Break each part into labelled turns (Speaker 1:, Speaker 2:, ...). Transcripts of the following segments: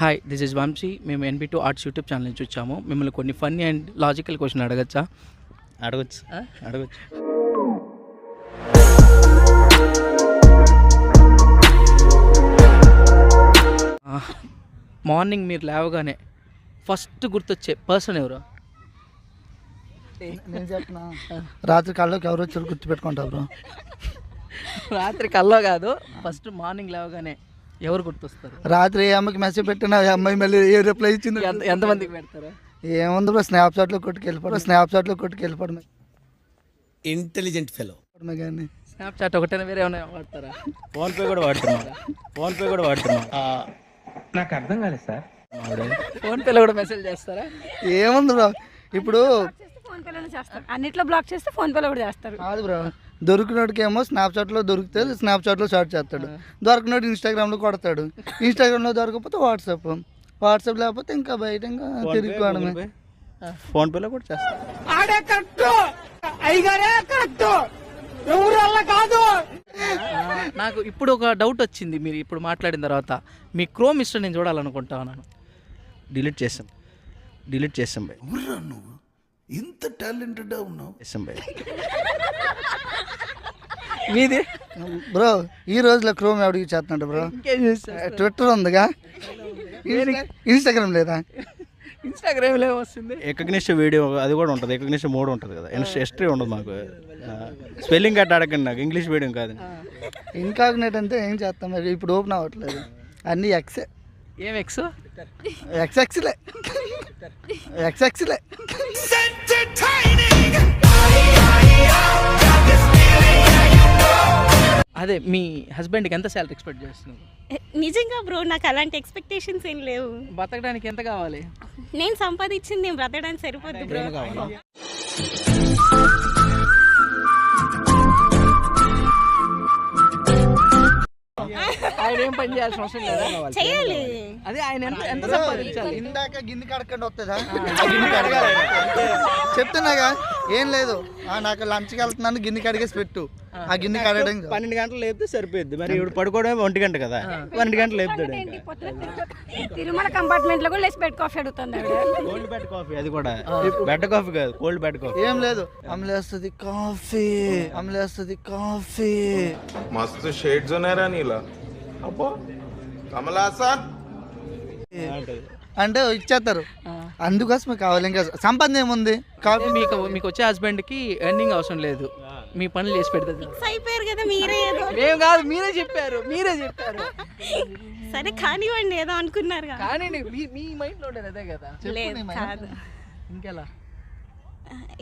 Speaker 1: Hi this is Vamsi మేము NB two arts YouTube channel నుంచి వచ్చాము. మిమ్మల్ని కొన్ని ఫన్నీ అండ్ లాజికల్ క్వశ్చన్ అడగచ్చా?
Speaker 2: అడగచ్చు? అడగచ్చు.
Speaker 1: మార్నింగ్ మీరు లేవగానే ఫస్ట్ గుర్తొచ్చే పర్సన్ ఎవరు?
Speaker 3: నేను చెప్పిన? రాత్రి కళ్ళకి ఎవరు వచ్చారు గుర్తుపెట్టుకుంటా బ్రో.
Speaker 1: రాత్రి కల్లో కాదు ఫస్ట్ మార్నింగ్ లేవగానే ఎవరు గుర్తొస్తారు?
Speaker 3: రాత్రి ఏ అమ్మకి మెసేజ్ పెట్టినా అమ్మాయి మళ్ళీ ఏ రిప్లై ఇచ్చింది
Speaker 1: ఎంత ఎంతమందికి పెడతారు?
Speaker 3: ఏముంది బ్రో స్నాప్ చాట్లో కొట్టుకు వెళ్ళిపోవడం స్నాప్ చాట్లో కొట్టుకు వెళ్ళిపోవడమే
Speaker 4: ఇంటెలిజెంట్ ఫెలో
Speaker 3: కానీ.
Speaker 1: స్నాప్చాట్ ఒకటైనా వేరే ఏమైనా వాడతారా?
Speaker 2: ఫోన్పే కూడా వాడుతున్నా. ఫోన్పే కూడా వాడుతున్నా.
Speaker 1: ఫోన్పేలో కూడా మెసేజ్ చేస్తారా?
Speaker 3: ఏముంది బ్రో ఇప్పుడు
Speaker 5: ఫోన్ పేలోనే చేస్తారు. అన్నిట్లో బ్లాక్ చేస్తే ఫోన్ పేలో కూడా చేస్తారు.
Speaker 3: కాదు బ్రో దొరికినోడికి ఏమో స్నాప్ చాట్లో దొరికితే స్నాప్ చాట్లో షార్ట్ చేస్తాడు. దొరికినోడు ఇన్స్టాగ్రామ్లో కొడతాడు. ఇన్స్టాగ్రామ్లో దొరకకపోతే వాట్సాప్. వాట్సాప్ లేకపోతే ఇంకా బయట ఇంకా తిరిగిపోవడమే
Speaker 2: ఫోన్పేలో కూడా చేస్తా.
Speaker 1: ఆ, నాకు ఇప్పుడు ఒక డౌట్ వచ్చింది మీరు ఇప్పుడు మాట్లాడిన తర్వాత. మీ క్రోమ్ హిస్టరీ నేను చూడాలనుకుంటా ఉన్నాను.
Speaker 2: డిలీట్ చేసాం డిలీట్ చేసాం బై
Speaker 4: నువ్వు? ఇంత టాలెంటెడ్ ఉన్నావు.
Speaker 1: మీది?
Speaker 3: బ్రో ఈ రోజులో క్రోమ్ ఎవడికి చేస్తున్నాడు బ్రో? ట్విట్టర్ ఉందిగా? ఇన్స్టాగ్రామ్ లేదా?
Speaker 1: ఇన్స్టాగ్రామ్లో వస్తుంది
Speaker 2: ఎకగ్నిస్ట్ వీడియో అది కూడా ఉంటుంది. ఎకగ్నిస్ట్ మోడ్ ఉంటుంది కదా. హిస్టరీ ఉండదు మాకు. స్పెల్లింగ్ గట్ట అడగండి నాకు. ఇంగ్లీష్ మీడియం కాదు.
Speaker 3: ఇన్కాగ్నేట్ అంటే ఏం చేస్తాం? మరి ఇప్పుడు ఓపెన్ అవ్వట్లేదు. అన్నీ ఎక్సే
Speaker 1: ఏం ఎక్స్
Speaker 3: ఎక్స్ ఎక్స్లే ఎక్స్ ఎక్స్లే
Speaker 1: అదే మీ హస్బెండ్కి ఎంత శాలరీ ఎక్స్పెక్ట్ చేస్తున్నారు
Speaker 6: నిజంగా బ్రో నాకు అలాంటి ఎక్స్పెక్టేషన్స్ ఏం లేవు.
Speaker 1: బతకడానికి ఎంత కావాలి?
Speaker 6: నేను సంపాదించింది నేను బ్రతకడానికి సరిపోద్ది బ్రో
Speaker 1: ఆయన ఏం పని చేయాల్సిన అవసరం లేదా?
Speaker 6: చేయాలి.
Speaker 1: అదే ఆయన ఎంత ఎంత సంపాదించాలి?
Speaker 3: ఇందాక గిన్నె కడకండి వస్తుందా? గిన్నె కడగాలి. చెప్తున్నాగా? ఏం లేదు. ఆ నాకు లంచ్కి వెళ్తున్నాను గిన్నె కడిగేసి పెట్టు. ఆ. గిన్నె కడగడం
Speaker 2: పన్నెండు గంటలు లేపితే సరిపోద్ది మరి ఇప్పుడు పడుకోవడమే ఒంటి గంట కదా. పన్నెండు గంటలు లేపుతాడు
Speaker 5: తిరుమల కంపార్ట్మెంట్లో కూడా లేచి బెడ్ కాఫీ అడుగుతుంది
Speaker 2: కోల్డ్ బెడ్ కాఫీ అది కూడా. బెడ్ కాఫీ కాదు కోల్డ్ బెడ్ కాఫీ.
Speaker 3: ఏం లేదు. అమలేస్తుంది కాఫీ. అమలేస్తుంది కాఫీ.
Speaker 7: మస్తు షేడ్స్ ఉన్నారా నీలా.
Speaker 3: అంటే ఇచ్చేస్తారు అందుకోసం కావాలి. ఇంకా సంబంధం ఏముంది?
Speaker 1: మీకు మీకు వచ్చే హస్బెండ్కి ఎర్నింగ్ అవసరం లేదు. మీ పనులు చేసి
Speaker 6: పెడతారు. అయిపోయారు కదా
Speaker 1: మేము కాదు మీరే చెప్పారు మీరే చెప్పారు.
Speaker 6: సరే కానివ్వండి ఏదో అనుకున్నారు
Speaker 1: కానీ మీ మైండ్లో అదే కదా.
Speaker 6: లేదు కాదు.
Speaker 1: ఇంకెలా?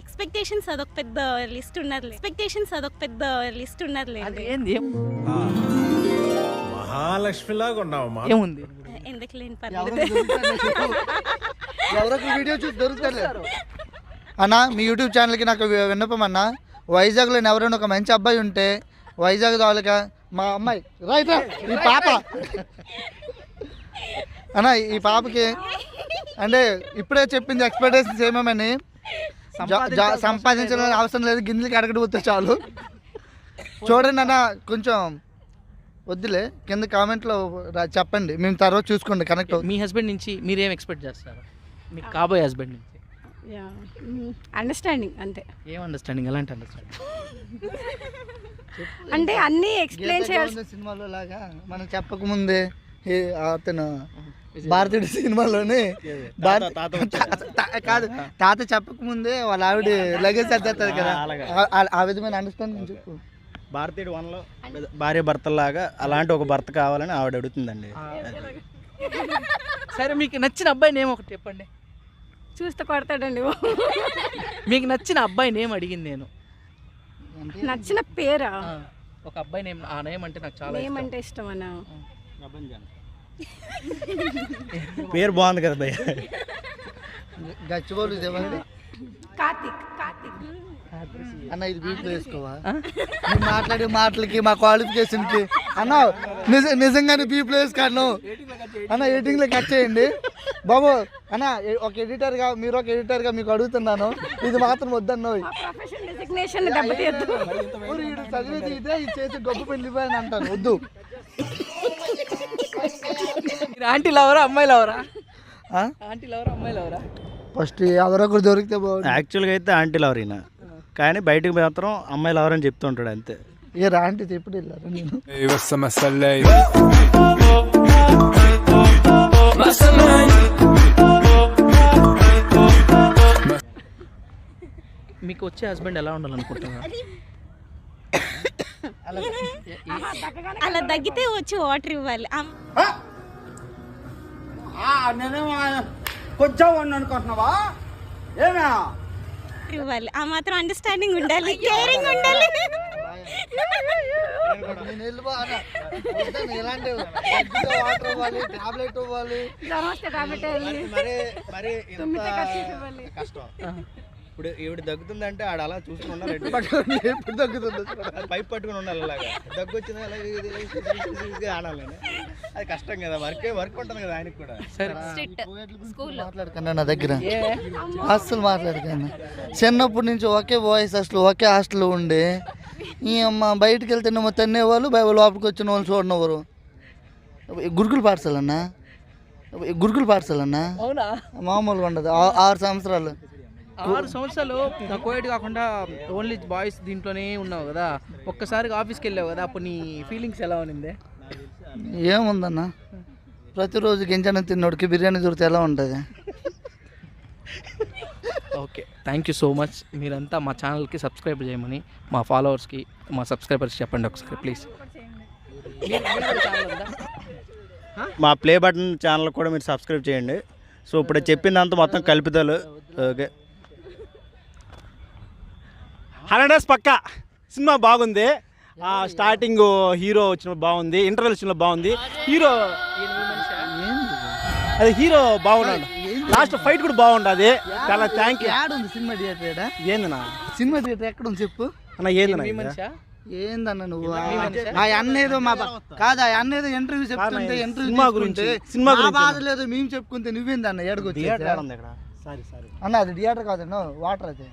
Speaker 6: ఎక్స్పెక్టేషన్స్ అదొక పెద్ద లిస్ట్ ఉన్నారు ఎక్స్పెక్టేషన్స్ అదొక పెద్ద లిస్ట్
Speaker 1: ఉన్నారు ఏంది
Speaker 7: మహాలక్ష్మిలాగా ఉన్నావమ్మా.
Speaker 1: ఏముంది?
Speaker 6: ఎందుకు లేని
Speaker 3: ఎవరో
Speaker 6: పర్లేదు
Speaker 3: వీడియో చూసి దొరుకుతారు అన్న మీ యూట్యూబ్ ఛానల్కి నాకు విన్నపం అన్న వైజాగ్లో ఎవరైనా ఒక మంచి అబ్బాయి ఉంటే వైజాగ్ దాలుగా మా అమ్మాయి రైట్ రా ఈ పాప. అన్న ఈ పాపకి అంటే ఇప్పుడే చెప్పింది ఎక్స్పెక్టేషన్స్ ఏమేమని? సంపాదించాలని అవసరం లేదు. గిన్నెలకి అడగడిపోతే చాలు. చూడండి అన్న కొంచెం వద్దులే కింద కామెంట్లో రా- చెప్పండి. మేము తర్వాత చూసుకోండి కనెక్ట్
Speaker 1: మీ హస్బెండ్ నుంచి మీరేం ఎక్స్పెక్ట్ చేస్తారు? మీకు కాబోయే హస్బెండ్ నుంచి.
Speaker 5: అండర్స్టాండింగ్ అంతే.
Speaker 1: ఏం అండర్స్టాండింగ్ ఎలాంటి అండర్స్టాండింగ్
Speaker 5: అంటే అన్ని ఎక్స్ప్లెయిన్ చేయాల్సి
Speaker 3: గీత సినిమాలో లాగా మనం చెప్పకముందే ఏ అతను భారతీయుడు సినిమాలోనే కాదు తాత చెప్పకముందే వాళ్ళ ఆవిడ లగేజ్ సర్దేస్తారు కదా.
Speaker 2: అలాగా.
Speaker 3: ఆ- ఆ- ఆ విధమైన అండర్స్టాండింగ్ చెప్పు.
Speaker 2: భారతీయుడు వన్లో భార్య భర్తలాగా అలాంటి ఒక భర్త కావాలని ఆవిడ అడుగుతుందండి.
Speaker 1: సరే మీకు నచ్చిన అబ్బాయి నేమ్ ఒకటి చెప్పండి.
Speaker 5: చూస్తే కొడతాడండి
Speaker 1: మీకు నచ్చిన అబ్బాయి నేమ్ అడిగింది నేను.
Speaker 5: నచ్చిన పేరా?
Speaker 1: ఒక అబ్బాయి నేమ్ ఆ నేమ్ అంటే నాకు చాలా ఇష్టం.
Speaker 5: ఏమంటే ఇష్టం అన్న
Speaker 2: పేరు బాగుంది కదా భయ్య.
Speaker 3: గచ్చిబోలు
Speaker 5: కార్తిక్.
Speaker 3: అన్న ఇది బీట్లో వేసుకోవా? మాట్లాడే మాటలకి మా క్వాలిఫికేషన్కి అన్న నిజ నిజంగానే బీప్లో వేసుకోను అన్న ఎడిటింగ్లో కట్ చేయండి. బాబు అన్న ఒక ఎడిటర్గా మీరు ఒక ఎడిటర్గా మీకు అడుగుతున్నాను. ఇది మాత్రం వద్దన్నో. చదివేది ఇదే ఇది చేసి గొప్ప పెళ్ళి అంటాను. వద్దు.
Speaker 1: ఆంటీ లవరా అమ్మాయి లవరా? ఆంటీ లవరా అమ్మాయి లవరా
Speaker 3: ఫస్ట్ ఎవరొకరు దొరికితే బాగుంది
Speaker 2: యాక్చువల్గా అయితే ఆంటీ లవర్ ఈయన. కానీ బయటకు మాత్రం అమ్మాయి లవర్ అని చెప్తూ ఉంటాడు అంతే.
Speaker 3: ఏ రాంటి ఎప్పుడు వెళ్ళారు నేను?
Speaker 1: మీకు వచ్చే హస్బెండ్ ఎలా ఉండాలనుకుంటున్నారు?
Speaker 6: అలా తగ్గితే వచ్చి వాటర్ ఇవ్వాలి. అమ్- ఇవ్వాలి ఆ మాత్రం అండర్స్టాండింగ్ ఉండాలి. కేరింగ్ ఉండాలి.
Speaker 3: వాటర్ టాబ్లెట్ ఇవ్వాలి
Speaker 2: కష్టం? ఇప్పుడు ఈవిడ దగ్గుతుందంటే ఆడ అలా చూసుకుని ఉండాలి
Speaker 3: పట్టుకొని ఎప్పుడు తగ్గుతుంది
Speaker 2: పైప్ పట్టుకుని ఉండాలి అలాగా. దగ్గు వచ్చిందా అలా ఇది- ఇది- ఇది- ఇది ఆడాలని అది కష్టం కదా వర్క్ వర్క్ ఉంటుంది కదా ఆయనకి కూడా.
Speaker 3: మాట్లాడకన్నా నా దగ్గర. అస్సలు మాట్లాడకన్నా. చిన్నప్పటి నుంచి ఒకే బాయ్స్ హాస్టల్ ఒకే హాస్టల్లో ఉండి. ఈ అమ్మ బయటికి వెళ్తేనేమో తన్నేవాళ్ళు లోపలికి వచ్చిన వాళ్ళు చూడనివ్వరు. గురుకుల పాఠశాల అన్న గురుకుల పాఠశాల అన్న
Speaker 1: అవునా?
Speaker 3: మామూలుగా ఉండదు. ఆ- ఆరు సంవత్సరాలు.
Speaker 1: ఆరు సంవత్సరాలు కోవిడ్ కాకుండా ఓన్లీ బాయ్స్ దీంట్లోనే ఉన్నావు కదా. ఒక్కసారిగా ఆఫీస్కి వెళ్ళావు కదా అప్పుడు నీ ఫీలింగ్స్ ఎలా ఉన్నింది
Speaker 3: ఏముందన్న? ప్రతిరోజు గింజన తిన్నోడికి బిర్యానీ దొరికితే ఎలా ఉంటుంది?
Speaker 1: Okay thank you so much మీరంతా మా ఛానల్కి సబ్స్క్రైబ్ చేయమని మా ఫాలోవర్స్కి మా సబ్స్క్రైబర్స్ చెప్పండి ఒకసారి ప్లీజ్
Speaker 2: మా ప్లే బటన్ ఛానల్ కూడా మీరు సబ్స్క్రైబ్ చేయండి. సో ఇప్పుడు చెప్పిందంతా మొత్తం కలుపుదలు ఓకే.
Speaker 8: హండ్రెడ్ డేస్ పక్క. సినిమా బాగుంది. ఆ, స్టార్టింగ్ హీరో వచ్చిన బాగుంది. ఇంటర్వెల్ వచ్చిన బాగుంది. హీరో అది హీరో బాగున్నాడు. లాస్ట్ ఫైట్ కూడా బాగుండదు. చాలా థ్యాంక్ యూ
Speaker 3: యాడ్ ఉంది సినిమా థియేటర్ ఏడా
Speaker 8: ఏందన్నా?
Speaker 3: సినిమా థియేటర్ ఎక్కడ ఉంది చెప్పు?
Speaker 8: అన్న ఏందన్నా
Speaker 3: ఏందన్న నువ్వు? ఆ అన్న ఏదో మా బా- కాదు ఆ అన్న ఏదో ఇంటర్వ్యూ చెప్తుంటే ఇంటర్వ్యూ
Speaker 8: సినిమా గురించి, సినిమా గురించి.
Speaker 3: బాధ లేదు మేము చెప్పుకుంటే నువ్వేందన్న? ఏడుకొచ్చి అన్న అది థియేటర్ కాదు వాటర్ అది.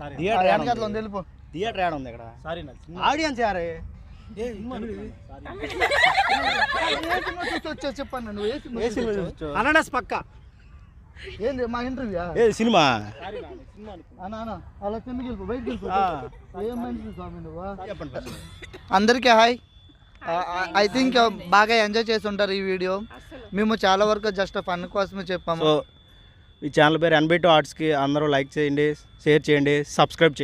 Speaker 8: సారీ.
Speaker 3: ఆ
Speaker 8: థియేటర్ ఉంది?
Speaker 3: వెళ్ళిపో.
Speaker 2: థియేటర్ యాడ్ ఉంది ఇక్కడ.
Speaker 8: సారీ
Speaker 2: ఆడియన్స్ యారే?
Speaker 3: వచ్చా చెప్పన్న నువ్వు? ఏ సినిమా
Speaker 2: ఏ సినిమా
Speaker 3: చూసావు?
Speaker 2: చూసావు?
Speaker 8: హండ్రెడ్ డేస్ పక్క.
Speaker 3: ఏంది మా ఇంటర్వ్యూ
Speaker 2: ఏ సినిమా?
Speaker 3: అన్న అన్న అలా కిందకి వెళ్ళిపో బయటికి వెళ్ళిపో.
Speaker 2: ఆ.
Speaker 3: ఏం మనిషి స్వామి నువ్వు?
Speaker 2: చెప్పండి first.
Speaker 3: అందరికీ హాయ్. ఐ థింక్ బాగా ఎంజాయ్ చేసి ఉంటారు ఈ వీడియో. మేము చాలా వరకు జస్ట్ ఫన్ కోసమే చెప్పాము.
Speaker 2: ఈ ఛానల్ పేరు ఎన్బై టూ ఆర్ట్స్కి అందరూ లైక్ చేయండి షేర్ చేయండి సబ్స్క్రైబ్ చేయండి.